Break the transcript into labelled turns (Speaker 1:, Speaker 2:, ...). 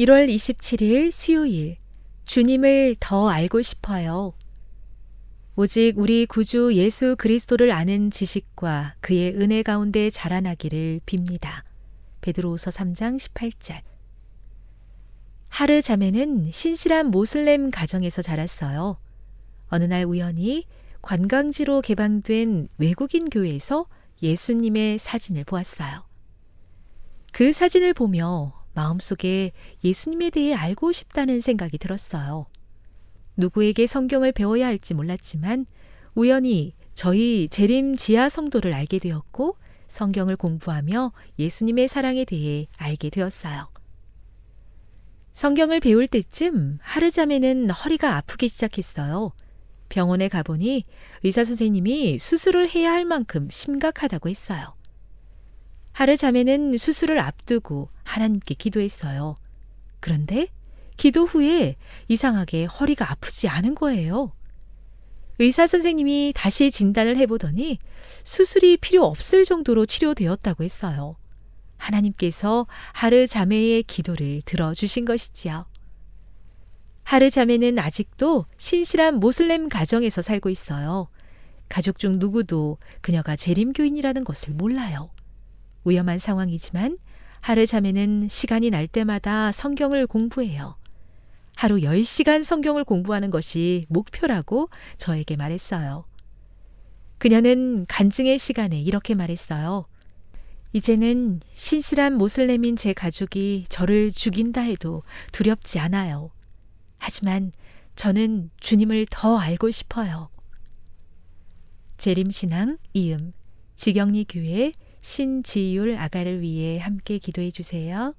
Speaker 1: 1월 27일 수요일 주님을 더 알고 싶어요. 오직 우리 구주 예수 그리스도를 아는 지식과 그의 은혜 가운데 자라나기를 빕니다. 베드로후서 3장 18절. 하르 자매는 신실한 모슬렘 가정에서 자랐어요. 어느 날 우연히 관광지로 개방된 외국인 교회에서 예수님의 사진을 보았어요. 그 사진을 보며 마음속에 예수님에 대해 알고 싶다는 생각이 들었어요. 누구에게 성경을 배워야 할지 몰랐지만 우연히 저희 재림 지하 성도를 알게 되었고 성경을 공부하며 예수님의 사랑에 대해 알게 되었어요. 성경을 배울 때쯤 하르자매는 허리가 아프기 시작했어요. 병원에 가보니 의사 선생님이 수술을 해야 할 만큼 심각하다고 했어요. 하르 자매는 수술을 앞두고 하나님께 기도했어요. 그런데 기도 후에 이상하게 허리가 아프지 않은 거예요. 의사 선생님이 다시 진단을 해보더니 수술이 필요 없을 정도로 치료되었다고 했어요. 하나님께서 하르 자매의 기도를 들어주신 것이지요. 하르 자매는 아직도 신실한 모슬렘 가정에서 살고 있어요. 가족 중 누구도 그녀가 재림교인이라는 것을 몰라요. 위험한 상황이지만 하르 자매는 시간이 날 때마다 성경을 공부해요. 하루 10시간 성경을 공부하는 것이 목표라고 저에게 말했어요. 그녀는 간증의 시간에 이렇게 말했어요. 이제는 신실한 모슬렘인 제 가족이 저를 죽인다 해도 두렵지 않아요. 하지만 저는 주님을 더 알고 싶어요. 재림신앙 이음 지경리 교회 신지율 아가를 위해 함께 기도해 주세요.